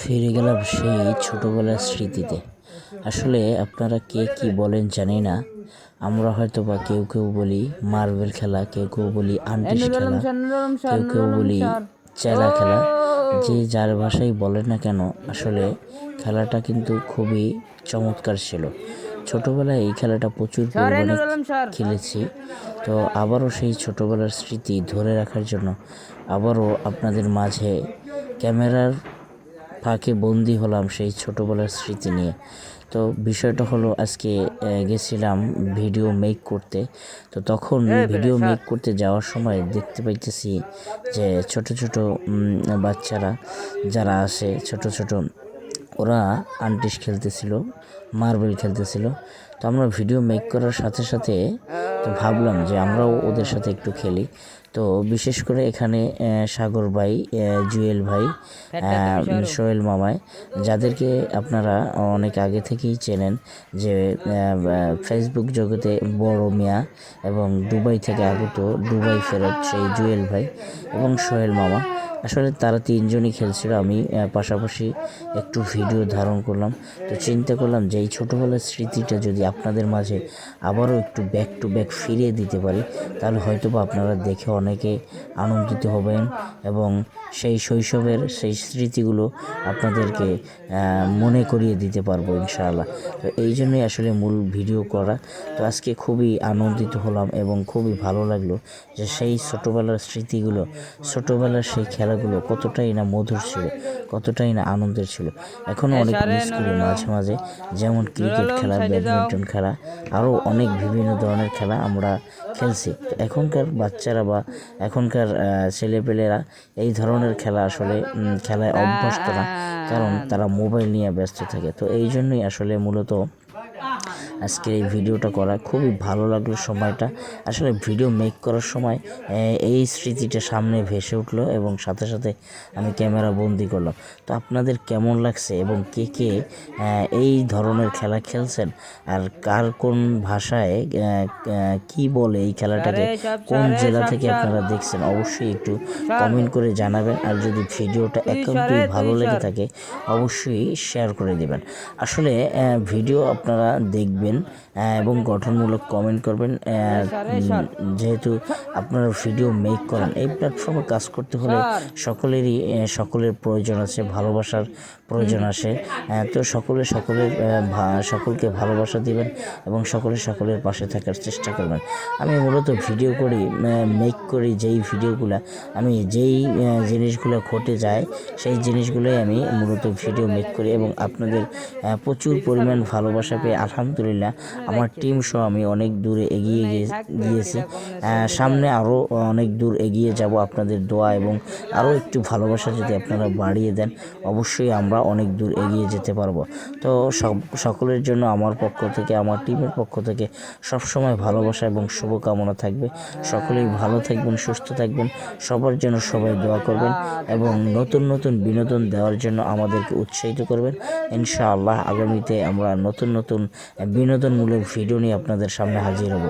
ফিরে গেলাম সেই ছোটোবেলার স্মৃতিতে। আসলে আপনারা কে কি বলেন জানি না। আমরা হয়তো বা কেউ কেউ বলি মার্বেল খেলা কেউ কেউ বলি আন্টিস খেলা কেউ কেউ বলি চেলা খেলা। যে যার ভাষাই বলে না কেন আসলে খেলাটা কিন্তু খুবই চমৎকার ছিল। ছোটোবেলায় এই খেলাটা প্রচুর পরিমাণে খেলেছি। তো আবারও সেই ছোটোবেলার স্মৃতি ধরে রাখার জন্য আবারও আপনাদের মাঝে ক্যামেরার ফাঁকে বন্দি হলাম সেই ছোটোবেলার স্মৃতি নিয়ে। তো বিষয়টা হলো আজকে গেছিলাম ভিডিও মেক করতে। তো তখন ভিডিও মেক করতে যাওয়ার সময় দেখতে পাইতেছি যে ছোট ছোট বাচ্চারা যারা আসে ছোট ছোট ওরা আন্টিস খেলতেছিল মার্বেল খেলতেছিল। তো আমরা ভিডিও মেক করার সাথে সাথে তো ভাবলাম যে আমরাও ওদের সাথে একটু খেলি। তো বিশেষ করে এখানে সাগর ভাই জুয়েল ভাই সোহেল মামায় যাদেরকে আপনারা অনেক আগে থেকেই চেনেন যে ফেসবুক জগতে বড় মিয়া এবং দুবাই থেকে আগত দুবাই ফেরত সেই জুয়েল ভাই এবং সোহেল মামা। আসলে তারা তিনজনই খেলছিল, আমি পাশাপাশি একটু ভিডিও ধারণ করলাম। তো চিন্তা করলাম যে এই ছোটোবেলার স্মৃতিটা যদি আপনাদের মাঝে আবারও একটু ব্যাক টু ব্যাক ফিরিয়ে দিতে পারি, তাহলে হয়তো বা আপনারা দেখে অনেকে আনন্দিত হবেন এবং সেই শৈশবের সেই স্মৃতিগুলো আপনাদেরকে মনে করিয়ে দিতে পারব ইনশাআল্লাহ। তো এই জন্যই আসলে মূল ভিডিও করা। তো আজকে খুবই আনন্দিত হলাম এবং খুবই ভালো লাগল যে সেই ছোটোবেলার স্মৃতিগুলো ছোটোবেলার সেই খেলাগুলো কতটাই না মধুর ছিল কতটাই না আনন্দের ছিল। এখনও অনেক মিস করি মাঝে মাঝে। যেমন ক্রিকেট খেলা ব্যাডমিন্টন খেলা আরও অনেক বিভিন্ন ধরনের খেলা আমরা খেলছি। তো এখনকার বাচ্চারা বা এখনকার ছেলেপেলেরা এই ধরনের খেলা আসলে খেলায় অভ্যস্ত না। কারণ তারা মোবাইল নিয়ে ব্যস্ত থাকে। তো এই জন্যই আসলে মূলত আজকের এই ভিডিওটা করা খুবই ভালো লাগল সময়টা। আসলে ভিডিও মেক করার সময় এই স্মৃতিটা সামনে ভেসে উঠল এবং সাথে সাথে আমি ক্যামেরা বন্দি করলাম। তো আপনাদের কেমন লাগছে এবং কে কে এই ধরনের খেলা খেলছেন? আর কার কোন ভাষায় কি বলে এই খেলাটাকে কোন জেলা থেকে আপনারা দেখছেন অবশ্যই একটু কমেন্ট করে জানাবেন। আর যদি ভিডিওটা একান্তই ভালো লেগে থাকে অবশ্যই শেয়ার করে দেবেন। আসলে ভিডিও আপনারা দেখবেন আহ, এবং গঠনমূলক কমেন্ট করবেন যেহেতু আপনারা ভিডিও মেক করেন এই প্ল্যাটফর্মে কাজ করতে হলে সকলেরই সকলের প্রয়োজন আছে ভালোবাসার প্রয়োজন আসে তো সকলে সকলের সকলকে ভালোবাসা দিবেন এবং সকলে সকলের পাশে থাকার চেষ্টা করবেন। আমি মূলত ভিডিও করি মেক করি যেই ভিডিওগুলো আমি যেই জিনিসগুলো ঘটে যায় সেই জিনিসগুলোই আমি মূলত ভিডিও মেক করি এবং আপনাদের প্রচুর পরিমাণ ভালোবাসা পেয়ে আলহামদুলিল্লাহ। আমার টিম সহ আমি অনেক দূরে এগিয়ে গিয়েছি। সামনে আরও অনেক দূর এগিয়ে যাব আপনাদের দোয়া এবং আরও একটু ভালোবাসা যদি আপনারা বাড়িয়ে দেন অবশ্যই আমরা অনেক দূর এগিয়ে যেতে পারব। তো সব সকলের জন্য আমার পক্ষ থেকে আমার টিমের পক্ষ থেকে সবসময় ভালোবাসা এবং শুভকামনা থাকবে। সকলেই ভালো থাকবেন সুস্থ থাকবেন সবার জন্য সবাই দোয়া করবেন এবং নতুন নতুন বিনোদন দেওয়ার জন্য আমাদেরকে উৎসাহিত করবেন। ইনশাআল্লাহ আগামীতে আমরা নতুন নতুন বিনোদনমূলক ভিডিও নিয়ে আপনাদের সামনে হাজির হব।